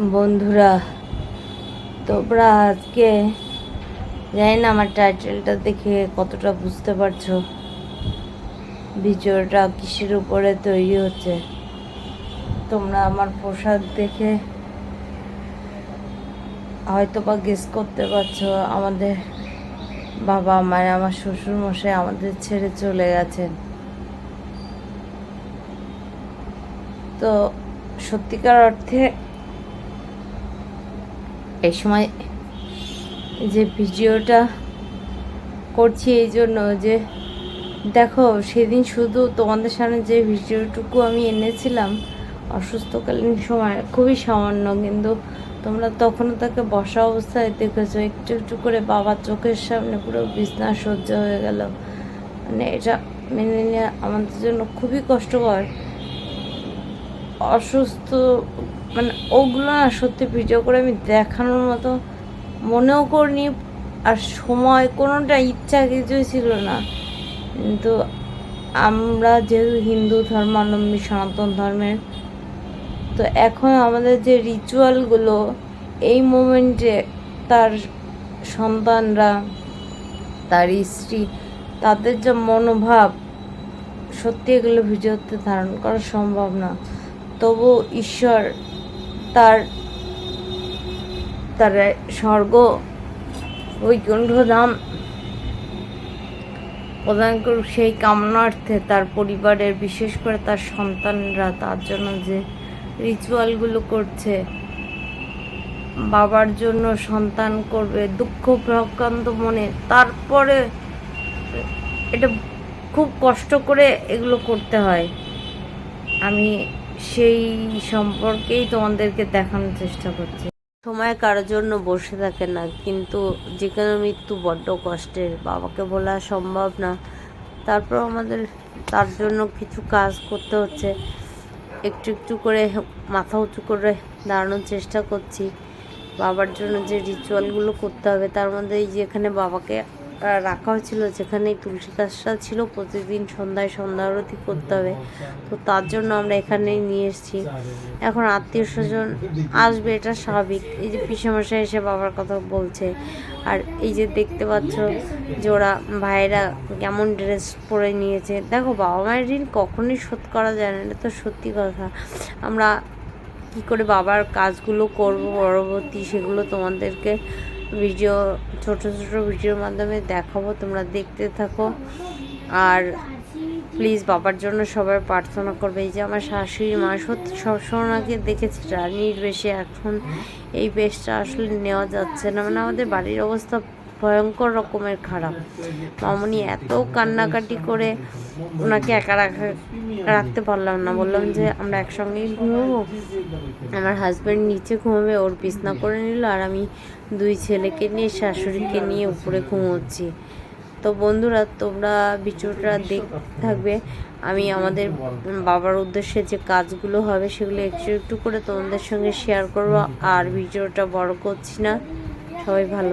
বন্ধুরা, তোমরা আজকে জানি না আমার টাইটেলটা দেখে কতটা বুঝতে পারছ। ভিডিওটা কিসের উপরে তৈরি হচ্ছে? তোমরা আমার পোশাক দেখে হয়তো বা গেস করতে পারছ, আমাদের বাবা মায়ের আমার শ্বশুর মশাই আমাদের ছেড়ে চলে গেছেন। তো সত্যিকার অর্থে এই সময় যে ভিডিওটা করছি এই জন্য যে, দেখো, সেদিন শুধু তোমাদের সামনে যে ভিডিওটুকু আমি এনেছিলাম, অসুস্থকালীন সময়, খুবই সামান্য, কিন্তু তোমরা তখনও তাকে বসা অবস্থায় দেখেছ, একটু একটু করে বাবার চোখের সামনে পুরো বিছনা সহ্য হয়ে গেল। মানে এটা মেনে নেওয়া আমাদের জন্য খুবই কষ্টকর। অসুস্থ মানে ওগুলো না সত্যি ভিডিও করে আমি দেখানোর মতো মনেও করিনি, আর সময় কোনোটা ইচ্ছা কিছুই ছিল না। কিন্তু আমরা যেহেতু হিন্দু ধর্মাবলম্বী সনাতন ধর্মের, তো এখন আমাদের যে রিচুয়ালগুলো এই মোমেন্টে তার সন্তানরা, তার স্ত্রী, তাদের যে মনোভাব, সত্যি এগুলো ভিডিওতে ধারণ করা সম্ভব না। তবু ঈশ্বর তার তার স্বর্গ ধাম প্রদান করুক সেই কামনার্থে তার পরিবারের, বিশেষ করে তার সন্তানরা, তার জন্য যে রিচুয়ালগুলো করছে, বাবার জন্য সন্তান করবে, দুঃখ প্রকান্ত মনে, তারপরে এটা খুব কষ্ট করে এগুলো করতে হয়। আমি সেই সম্পর্কেই তোমাদেরকে দেখানোর চেষ্টা করছি। সময় কারোর জন্য বসে থাকে না কিন্তু যে কোনো মৃত্যু বড্ড কষ্টের বাবাকে বলা সম্ভব না। তারপর আমাদের তার জন্য কিছু কাজ করতে হচ্ছে। একটু একটু করে মাথা উঁচু করে দাঁড়ানোর চেষ্টা করছি। বাবার জন্য যে রিচুয়ালগুলো করতে হবে তার মধ্যে এই যেখানে বাবাকে আহ, রাখা হয়েছিল যেখানে তুলসী গাছটা ছিল, প্রতিদিন সন্ধ্যায় সন্ধ্যা আরতি করতে হবে। তো তার জন্য আমরা এখানেই নিয়ে এসেছি। এখন আত্মীয় স্বজন আসবে, এটা স্বাভাবিক। এই যে পিসেমশাই এসে বাবার কথা বলছে। আর এই যে দেখতে পাচ্ছ যে ওরা ভাইয়েরা কেমন ড্রেস পরে নিয়েছে। দেখো বাবা মায়ের ঋণ কখনোই শোধ করা যায় না, এটা তো সত্যি কথা। আমরা কী করে বাবার কাজগুলো করব, পরবর্তী সেগুলো তোমাদেরকে ভিডিও, ছোট ছোট ভিডিওর মাধ্যমে দেখাবো, তোমরা দেখতে থাকো। আর প্লিজ বাবার জন্য সবাই প্রার্থনা করবে। এই যে আমার শাশুড়ি মা, সত্যি সবসময় ওনাকে দেখেছি রানীর বেশে এখন এই বেশটা আসলে নেওয়া যাচ্ছে না। মানে আমাদের বাড়ির অবস্থা ভয়ঙ্কর রকমের খারাপ। মামনি এত কান্নাকাটি করে ওনাকে একা রাখা রাখতে পারলাম না। বললাম যে, আমরা একসঙ্গেই ঘুমোবো? আমার হাজব্যান্ড নিচে ঘুমাবে, ওর বিছনা করে নিল, আর আমি দুই ছেলেকে নিয়ে, শাশুড়িকে নিয়ে উপরে ঘুমোচ্ছি। তো বন্ধুরা, তোমরা ভিডিওটা দেখতে থাকবে। আমি আমাদের বাবার উদ্দেশ্যে যে কাজগুলো হবে, সেগুলো একটু একটু করে তোমাদের সঙ্গে শেয়ার করব। আর ভিডিওটা বড় করছি না। সবাই ভালো